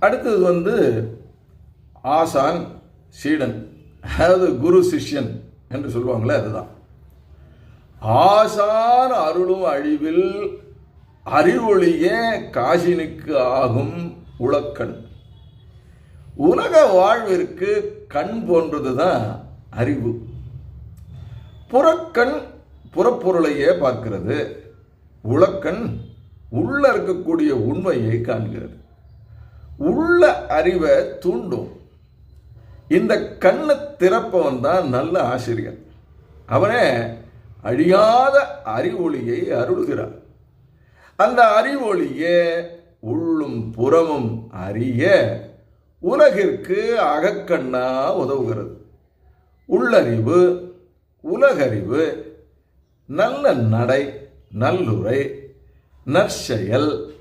அடுத்தது வந்து ஆசான் சீடன் அதாவது குரு சிஷ்யன் என்று சொல்லுவாங்களே அதுதான். ஆசான் அருளும் அழிவில் அறிவொளியே காசினுக்கு ஆகும் உலக்கண். உலக வாழ்விற்கு கண் போன்றது தான் அறிவு. புறக்கண் புறப்பொருளையே பார்க்கிறது. உலக்கண் உள்ள இருக்கக்கூடிய உண்மையை காண்கிறது. உள்ள அறிவை தூண்டும். இந்த கண்ணை திறப்பவன் தான் நல்ல ஆசிரியர் அவனே அழியாத அறிவொளியை அருள்கிறார் அந்த அறிவொளியே உள்ளும் புறமும் அறிய உலகிற்கு அகக்கண்ணா உதவுகிறது. உள்ளறிவு உலகறிவு நல்ல நடை நல்லுரை நற்செயல்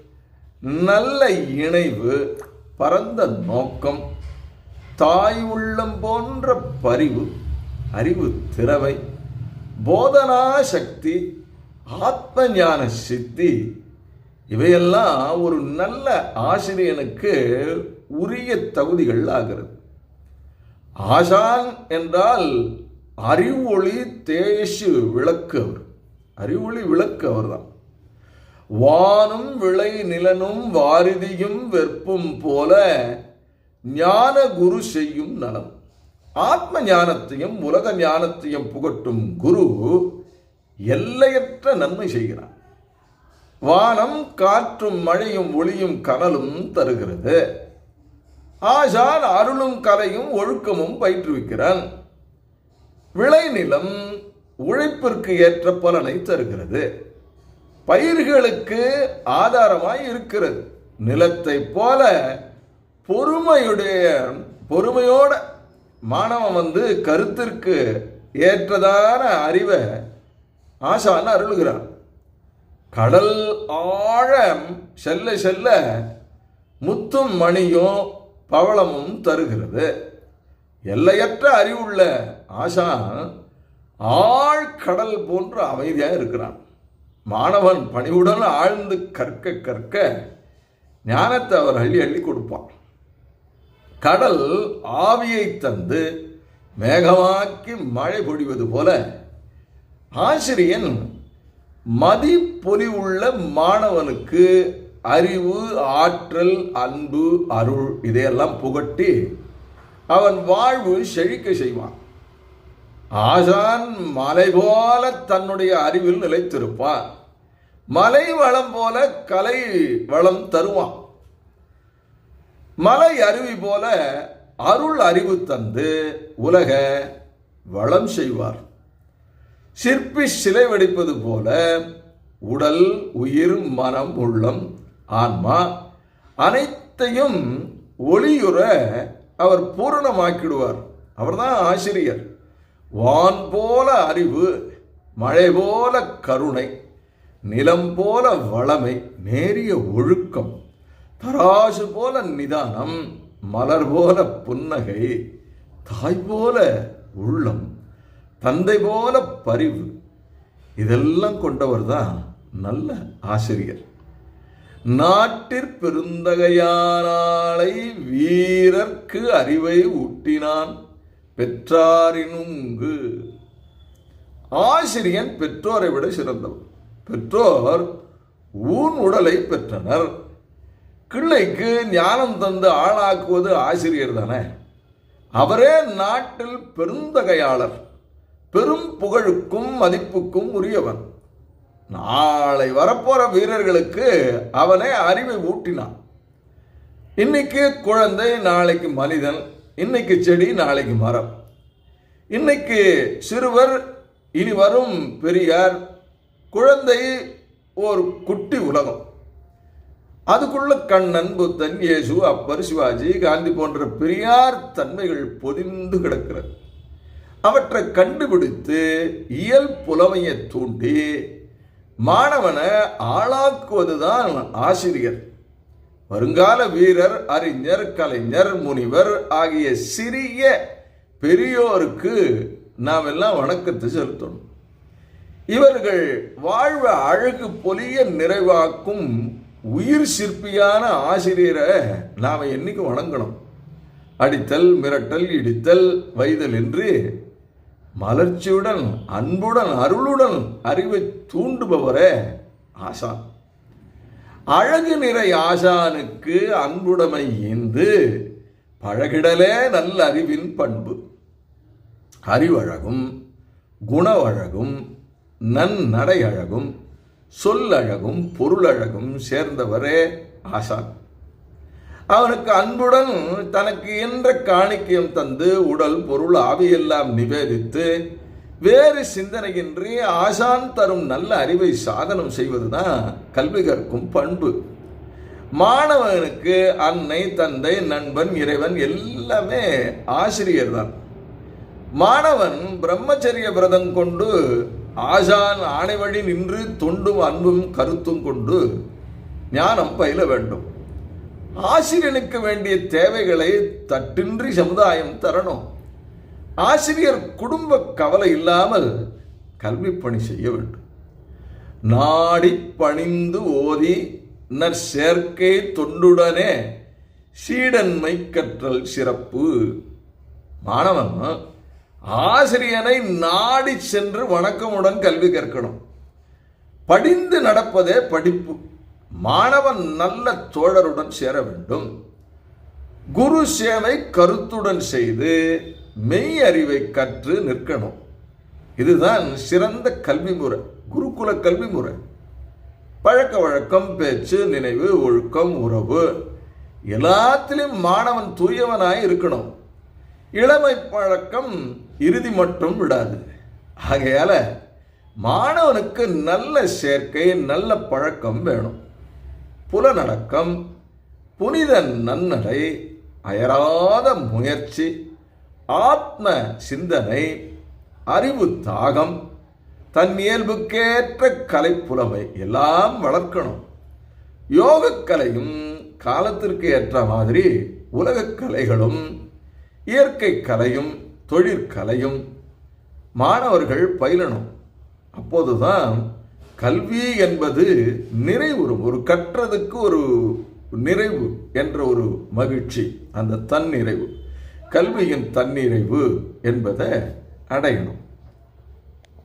நல்ல இணைவு பரந்த நோக்கம் தாய் உள்ளம் போன்ற பரிவு அறிவு திறமை போதனா சக்தி ஆத்ம ஞான சித்தி இவையெல்லாம் ஒரு நல்ல ஆசிரியனுக்கு உரிய தகுதிகள் ஆகிறது. ஆசான் என்றால் அறிவொளி தேசு விளக்கு அவர். அறிவொளி விளக்கு அவர்தான். வானும் விளை நிலனும் வாரிதியும் வெற்பும் போல ஞான குரு செய்யும் நலம். ஆத்ம ஞானத்தையும் உலக ஞானத்தையும் புகட்டும் குரு எல்லையற்ற நன்மை செய்கிறார். வானம் காற்றும் மழையும் ஒளியும் கனலும் தருகிறது. ஆசான் அருளும் கலையும் ஒழுக்கமும் பயிற்றுவிக்கிறான். விளைநிலம் உழைப்பிற்கு ஏற்ற பலனை தருகிறது. பயிர்களுக்கு ஆதாரமாய் இருக்கிறது. நிலத்தை போல பொறுமையுடைய பொறுமையோட மாணவன் வந்து கருத்திற்கு ஏற்றதான அறிவை ஆசான் அருள்கிறான். கடல் ஆழம் செல்ல செல்ல முத்தும் மணியும் பவளமும் தருகிறது. எல்லையற்ற அறிவுள்ள ஆசான் ஆழ்கடல் போன்ற அமைதியாக இருக்கிறான். மாணவன் பணிவுடன் ஆழ்ந்து கற்க கற்க ஞானத்தை அவர் அள்ளி அள்ளி கொடுப்பான். கடல் ஆவியை தந்து மேகமாக்கி மழை பொழிவது போல ஆசிரியன் மதிப்பொலிவுள்ள மாணவனுக்கு அறிவு ஆற்றல் அன்பு அருள் இதையெல்லாம் புகட்டி அவன் வாழ்வு செழிக்க செய்வான். ஆசான் மலை போல தன்னுடைய அறிவில் நிலைத்திருப்பான். மலை வளம் போல கலை வளம் தருவான். மலை அருவி போல அருள் அறிவு தந்து உலக வளம் செய்வார். சிற்பி சிலை வடிப்பது போல உடல் உயிர் மனம் உள்ளம் ஆன்மா அனைத்தையும் ஒளியுற அவர் பூரணமாக்கிடுவார். அவர்தான் ஆசிரியர். வான் போல அறிவு மழை போல கருணை நிலம் போல வளமை நேரிய ஒழுக்கம் தராசு போல நிதானம் மலர் போல புன்னகை தாய் போல உள்ளம் தந்தை போல பரிவு. இதெல்லாம் கொண்டவர் தான் நல்ல ஆசிரியர். நாட்டிற் வீரர்க்கு அறிவை ஊட்டினான். பெற்றாரினுங்கு. ஆசிரியன் பெற்றோரை விட சிறந்தவர் பெற்றோர் ஊன் உடலை பெற்றனர். கிள்ளைக்கு ஞானம் தந்து ஆளாக்குவது ஆசிரியர் தானே. அவரே நாட்டில் பெருந்தகையாளர். பெரும் புகழுக்கும் மதிப்புக்கும் உரியவன். நாளை வரப்போற வீரர்களுக்கு அவனே அறிவை ஊட்டினான். இன்னைக்கு குழந்தை நாளைக்கு மனிதன். இன்னைக்கு செடி நாளைக்கு மரம். இன்னைக்கு சிறுவர் இனி வரும் பெரியார் குழந்தை ஒரு குட்டி உலகம். அதுக்குள்ள கண்ணன் புத்தன் இயேசு அப்பர் சிவாஜி காந்தி போன்ற பெரியார் தன்மைகள் பொதிந்து கிடக்கிறது. அவற்றை கண்டுபிடித்து இயல் புலமையை தூண்டி மாணவனை ஆளாக்குவதுதான் ஆசிரியர். வருங்கால வீரர் அறிஞர் கலைஞர் முனிவர் ஆகிய சிறிய பெரியோருக்கு நாம் எல்லாம் வணக்கத்தை செலுத்தணும். இவர்கள் வாழ்வை அழகு பொலிய நிறைவாக்கும் உயிர் சிற்பியான ஆசிரியரை நாம் என்னைக்கு வணங்கணும்? அடித்தல் மிரட்டல் இடித்தல் வைதல் என்று மலர்ச்சியுடன் அன்புடன் அருளுடன் அறிவை தூண்டுபவரே ஆசான். அழகு நிறை ஆசானுக்கு அன்புடைமை ஈந்து பழகிடலே நல்ல அறிவின் பண்பு. அறிவழகும் குணவழகும் நன்னடை அழகும் சொல்லழகும் பொருளழகும் சேர்ந்தவரே ஆசான். அவனுக்கு அன்புடன் தனக்கு என்ற காணிக்கையும் தந்து உடல் பொருள் ஆவியெல்லாம் நிவேதித்து வேறு சிந்தனையின்றி ஆசான் தரும் நல்ல அறிவை சாதனம் செய்வதுதான் கல்வி கற்கும் பண்பு. மாணவனுக்கு அன்னை தந்தை நண்பன் இறைவன் எல்லாமே ஆசிரியர் தான். மாணவன் பிரம்மச்சரிய விரதம் கொண்டு ஆசான் ஆணைவழி நின்று தொண்டும் அன்பும் கருத்தும் கொண்டு ஞானம் பயில வேண்டும். ஆசிரியனுக்கு வேண்டிய தேவைகளை தட்டின்றி சமுதாயம் தரணும். ஆசிரியர் குடும்ப கவலை இல்லாமல் கல்வி பணி செய்ய வேண்டும். நாடி பணிந்து ஓதி நற்சேர்க்கை தொண்டுடனே சீடன்மை கற்றல் சிறப்பு. மாணவன் ஆசிரியனை நாடி சென்று வணக்கமுடன் கல்வி கற்கணும். படிந்து நடப்பதே படிப்பு. மாணவன் நல்ல தோழருடன் சேர வேண்டும். குரு சேவை கருத்துடன் செய்து மெய் அறிவை கற்று நிற்கணும். இதுதான் சிறந்த கல்வி முறை குருகுல கல்வி முறை. பழக்க வழக்கம் பேச்சு நினைவு ஒழுக்கம் உறவு எல்லாத்திலும் மாணவன் தூயவனாய் இருக்கணும். இளமை பழக்கம் இறுதி மட்டும் விடாது. ஆகையால மாணவனுக்கு நல்ல சேர்க்கை நல்ல பழக்கம் வேணும். புலநடக்கம் புனித நன்னடை அயராத முயற்சி ஆத்ம சிந்தனை அறிவு தாகம் தன் இயல்புக்கேற்ற கலைப்புலமை எல்லாம் வளர்க்கணும். யோகக்கலையும் காலத்திற்கு ஏற்ற மாதிரி உலகக் கலைகளும் இயற்கை கலையும் தொழிற்கலையும் மாணவர்கள் பயிலணும். அப்போதுதான் கல்வி என்பது நிறைவுறும் ஒரு கற்றதுக்கு ஒரு நிறைவு என்ற ஒரு மகிழ்ச்சி அந்த தன்னிறைவு. கல்வியின் தன்னிறைவு என்பதை அடையணும்.